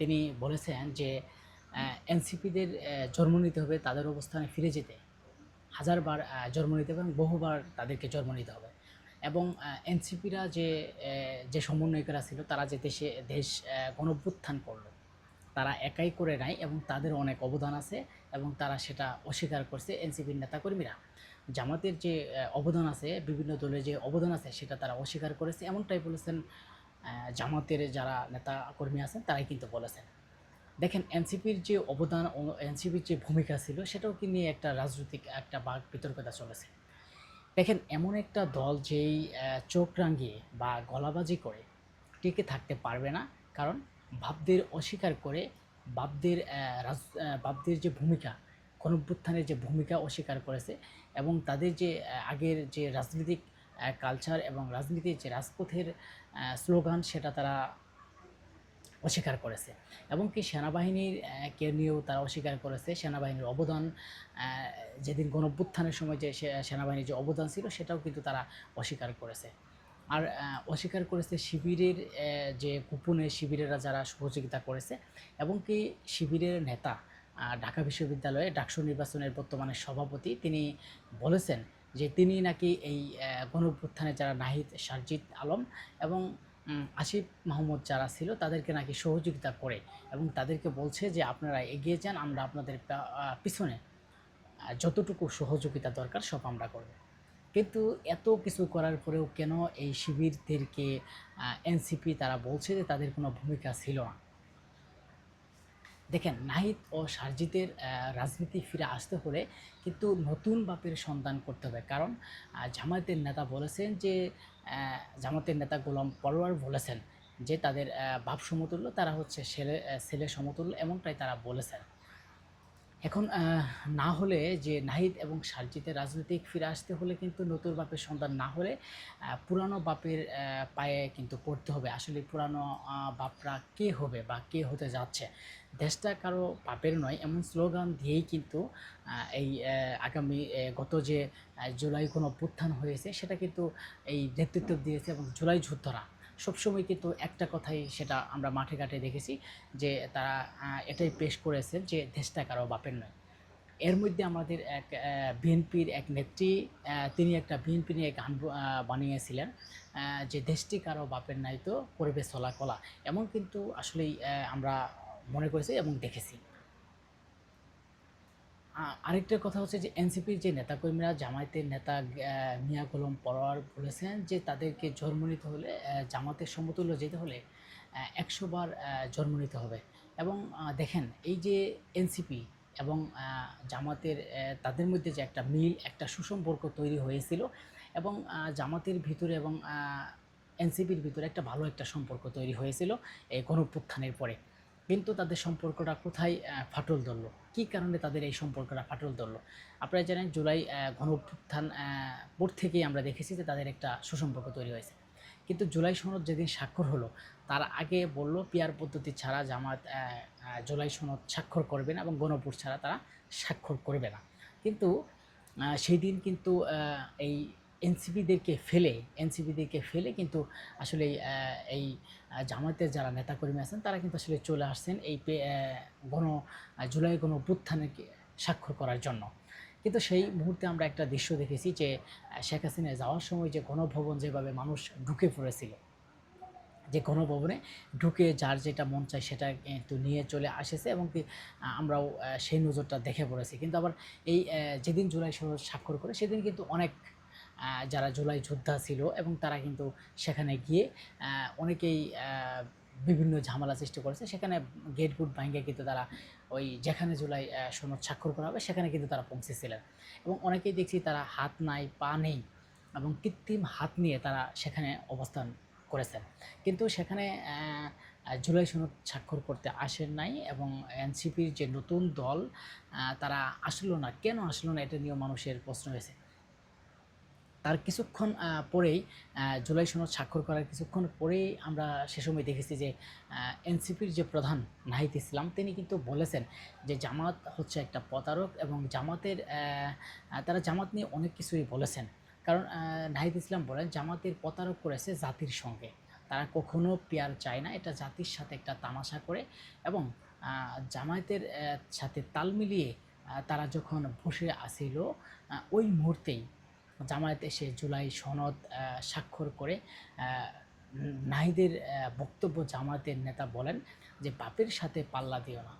তিনি বলেছেন যে এনসিপিদের জন্ম নিতে হবে তাদের অবস্থানে ফিরে যেতে। হাজারবার জন্ম নিতে হবে এবং বহুবার তাদেরকে জন্ম নিতে হবে। এবং এনসিপিরা যে যে সমন্বয়করা ছিল তারা যে দেশে, দেশ গণভ্যুত্থান করল, তারা একাই করে নাই এবং তাদের অনেক অবদান আছে এবং তারা সেটা অস্বীকার করছে এনসিপির নেতাকর্মীরা। জামাতের যে অবদান আছে, বিভিন্ন দলের যে অবদান আছে সেটা তারা অস্বীকার করেছে। এমনটাই বলেছেন জামাতের যারা নেতা কর্মী আছেন, তারাই কিন্তু বলেছেন। দেখেন, এনসিপির যে অবদান, এনসিপির যে ভূমিকা ছিল, সেটাও কি নিয়ে একটা রাজনৈতিক একটা বাঘ বিতর্কতা চলেছে। দেখেন, এমন একটা দল যেই চোখ রাঙিয়ে বা গলাবাজি করে, টিকে থাকতে পারবে না। কারণ, বাপদের অস্বীকার করে, বাপদের রাজ বাপদের যে ভূমিকা, গণভ্যুত্থানের যে ভূমিকা অস্বীকার করেছে এবং তাদের যে আগের যে রাজনৈতিক কালচার এবং রাজনীতির যে রাজপথের স্লোগান সেটা তারা অস্বীকার করেছে। এবং কি সেনাবাহিনীর কে নিয়েও তারা অস্বীকার করেছে সেনাবাহিনীর অবদান যেদিন গণভ্যুত্থানের সময় যে সেনাবাহিনীর যে অবদান ছিল সেটাও কিন্তু তারা অস্বীকার করেছে। আর অস্বীকার করেছে শিবিরের যে গোপনে শিবিরেরা যারা সহযোগিতা করেছে এবং কি শিবিরের নেতা ঢাকা বিশ্ববিদ্যালয়ে ডাকসু নির্বাচনের বর্তমানে সভাপতি, তিনি বলেছেন যে তিনি নাকি এই আহ, গণভ্যুত্থানে যারা নাহিদ সারজিৎ আলম এবং আসিফ মাহমুদ যারা ছিল তাদেরকে নাকি সহযোগিতা করে এবং তাদেরকে বলছে যে আপনারা এগিয়ে যান আমরা আপনাদের পিছনে। যতটুকু সহযোগিতা দরকার সব আমরা করব। কিন্তু এত কিছু করার পরেও কেন এই শিবিরদেরকে এনসিপি তারা বলছে যে তাদের কোনো ভূমিকা ছিল না? দেখেন, নাহিদ ও সারজিতের রাজনীতি ফিরে আসতে হলে কিন্তু নতুন বাপের সন্ধান করতে হবে। কারণ জামায়াতের নেতা বলেছেন যে জামাতের নেতা গোলাম পরোয়ার বলেছেন যে, তাদের বাপ সমতুল্য, তারা হচ্ছে ছেলে ছেলে সমতুল্য, এমনটাই তারা বলেছেন। এখন না হলে যে নাহিদ এবং সারজিতের রাজনৈতিক ফিরে আসতে হলে কিন্তু নতুন বাপের সন্ধান না হলে পুরানো বাপের পায়ে কিন্তু পড়তে হবে। আসলে পুরানো বাপরা কে হবে বা কে হতে যাচ্ছে? দেশটা কারও বাপের নয়, এমন স্লোগান দিয়েই কিন্তু এই আগামী গত যে জুলাই কোনো অভ্যুত্থান হয়েছে, সেটা কিন্তু এই নেতৃত্ব দিয়েছে এবং জুলাই যোদ্ধারা। সবসময় কিন্তু একটা কথাই সেটা আমরা মাঠে ঘাটে দেখেছি যে তারা এটাই পেশ করেছে যে দেশটা কারও বাপের নয়। এর মধ্যে আমাদের এক বিএনপির এক নেত্রী তিনি একটা বিএনপি নিয়ে গান বানিয়েছিলেন যে দেশটি কারও বাপের নাই তো করবে চলা কলা এমন কিন্তু আসলেই আমরা মনে করেছি এবং দেখেছি। আরেকটা কথা হচ্ছে যে এনসিপির যে নেতাকর্মীরা, জামায়াতের নেতা মিয়া গোলাম পরোয়ার বলেছেন যে তাদেরকে জন্ম নিতে হলে জামাতের সমতুল্য যেতে হলে একশো বার জন্ম নিতে হবে। এবং দেখেন এই যে এনসিপি এবং জামাতের তাদের মধ্যে যে একটা মিল, একটা সুসম্পর্ক তৈরি হয়েছিল এবং জামাতের ভিতরে এবং এনসিপির ভিতরে একটা ভালো একটা সম্পর্ক তৈরি হয়েছিল এই গণপ্রত্থানের পরে। কিন্তু তাদের সম্পর্কটা কোথায় ফাটল ধরলো? কী কারণে তাদের এই সম্পর্কটা ফাটল ধরলো? আপনারা জানেন জুলাই গণ বোর্ড থেকেই আমরা দেখেছি যে তাদের একটা সুসম্পর্ক তৈরি হয়েছে। কিন্তু জুলাই সনদ যেদিন স্বাক্ষর হলো, তার আগে বলল পিয়ার পদ্ধতি ছাড়া জামাত জুলাই সনদ স্বাক্ষর করবে না এবং গণপুর ছাড়া তারা স্বাক্ষর করবে না। কিন্তু সেই দিন কিন্তু এই এনসিপিদেরকে ফেলে এনসিপিদেরকে ফেলে কিন্তু আসলে এই জামাতের যারা নেতাকর্মী আছেন, তারা কিন্তু আসলে চলে আসছেন এই গণ জুলাই গণ অভ্যুত্থানে স্বাক্ষর করার জন্য। কিন্তু সেই মুহূর্তে আমরা একটা দৃশ্য দেখেছি যে শেখ হাসিনা যাওয়ার সময় যে গণভবন যেভাবে মানুষ ঢুকে পড়েছিল, যে গণভবনে ঢুকে যার যেটা মন চায় সেটা কিন্তু নিয়ে চলে আসেছে এবং কি আমরাও সেই নজরটা দেখে পড়েছি। কিন্তু আবার এই যেদিন জুলাই স্বাক্ষর করে, সেদিন কিন্তু অনেক যারা জুলাই যোদ্ধা ছিল এবং তারা কিন্তু সেখানে গিয়ে অনেকেই বিভিন্ন ঝামেলা সৃষ্টি করেছে। সেখানে গেট গুট ভাঙ্গে কিন্তু তারা ওই যেখানে জুলাই সনদ স্বাক্ষর করা হবে, সেখানে কিন্তু তারা পৌঁছেছিলেন। এবং অনেকেই দেখছি তারা হাত নাই, পা নেই এবং কৃত্রিম হাত নিয়ে তারা সেখানে অবস্থান করেছেন। কিন্তু সেখানে জুলাই সনদ স্বাক্ষর করতে আসেন নাই এবং এনসিপির যে নতুন দল তারা আসলো না। কেন আসলো না এটা নিয়েও মানুষের প্রশ্ন হয়েছে। তার কিছুক্ষণ পরেই জুলাই সনদ স্বাক্ষর করার কিছুক্ষণ পরেই আমরা সে সময় দেখেছি যে এনসিপির যে প্রধান নাহিদ ইসলাম, তিনি কিন্তু বলেছেন যে জামাত হচ্ছে একটা প্রতারক এবং জামাতের তারা জামাত নিয়ে অনেক কিছুই বলেছেন। কারণ নাহিদ ইসলাম বলেন, জামাতের প্রতারক করেছে জাতির সঙ্গে। তারা কখনো পেয়ার চায় না, এটা জাতির সাথে একটা তামাশা করে এবং জামায়াতের সাথে তাল মিলিয়ে তারা যখন বসে আসিল ওই মুহূর্তেই জামায়াত এসে জুলাই সনদ স্বাক্ষর করে নাহিদের বক্তব্য জামায়াতের নেতা বলেন যে, বাপের সাথে পাল্লা দিও না।